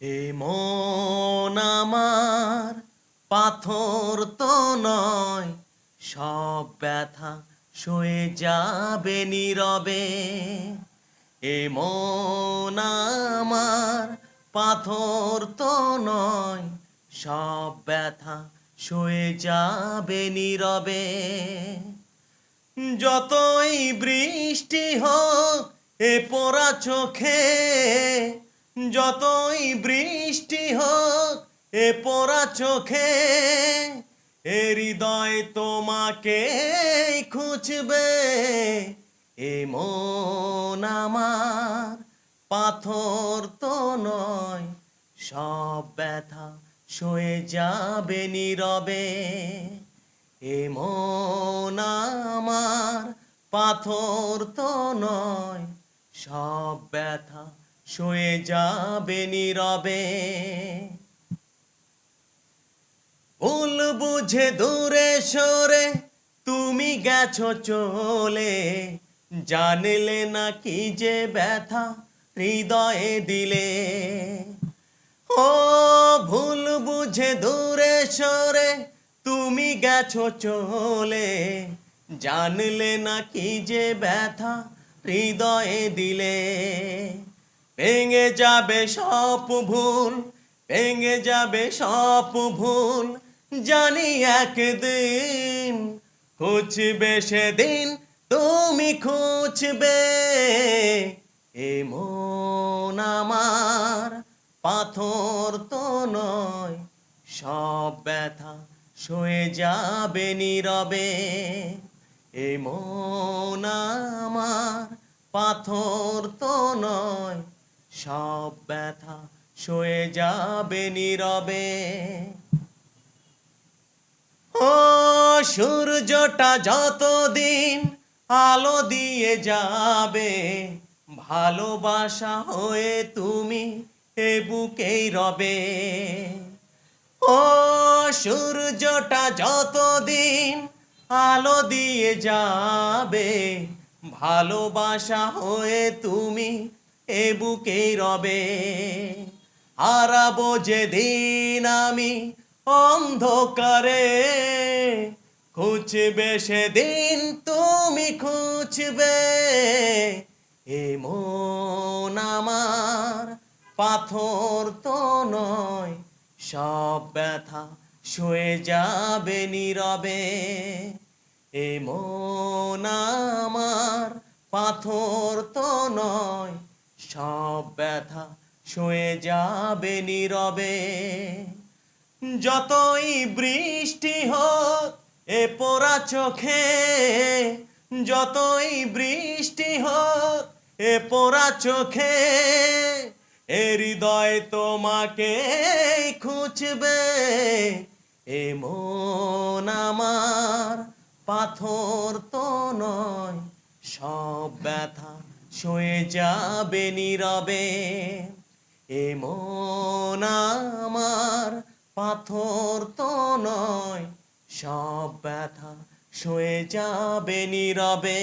এ মন আমার পাথর তো নয়, সব ব্যথা সয়ে যাবে নীরবে। এ মন আমার পাথর তো নয়, সব ব্যথা সয়ে যাবে নীরবে। যতই বৃষ্টি হোক, এ পোড়া চোখে যতই বৃষ্টি হোক, এ পোড়া চোখে এ হৃদয় তোমাকে খুঁজবে। এ মন আমার পাথর তো নয়, সব ব্যথা সয়ে যাবে নীরবে। এ মন আমার পাথর তো নয়, সব ব্যথা সয়ে যাবে নীরবে। ভুল বুঝে দূরে সরে তুমি গেছো চলে। জানলে না কি যে ব্যথা হৃদয়ে দিলে। ও ভুল বুঝে দূরে সরে তুমি গেছো চলে। জানলে না কি যে ব্যথা হৃদয়ে দিলে। ভেঙে যাবে সব ভুল, ভেঙে যাবে সব ভুল। জানি একদিন খুঁজবে সেদিন, তুমি খুঁজবে এ মন আমার। পাথর তো নয়, সব ব্যথা সয়ে যাবে নীরবে। এ মন আমার, পাথর তো নয়। সব ব্যথা সয়ে যাবে নীরবে। ও সূর্যটা যতদিন আলো দিয়ে যাবে, ভালোবাসা হয়ে তুমি এ বুকেই রবে। ও সূর্যটা যতদিন আলো দিয়ে যাবে, ভালোবাসা হয়ে তুমি এ বুকেই রবে, হারাবো যেদিন আমি অন্ধকারে। খুঁজবে সেদিন তুমি খুঁজবে, এ মন আমার পাথর তো নয়, সব ব্যথা শুয়ে যাবে নীরবে। এ মন আমার পাথর তো নয় সব ব্যথা সয়ে যাবে নীরবে। যতই বৃষ্টি হোক, এ পোড়া চোখে, যতই বৃষ্টি হোক, এ পোড়া চোখে, এ হৃদয় তোমাকে খুঁজবে। এ মন আমার পাথর তো নয়, সব ব্যথা সয়ে যাবে নীরবে এমন মন আমার পাথর তো নয় সব ব্যথা সয়ে যাবে নীরবে।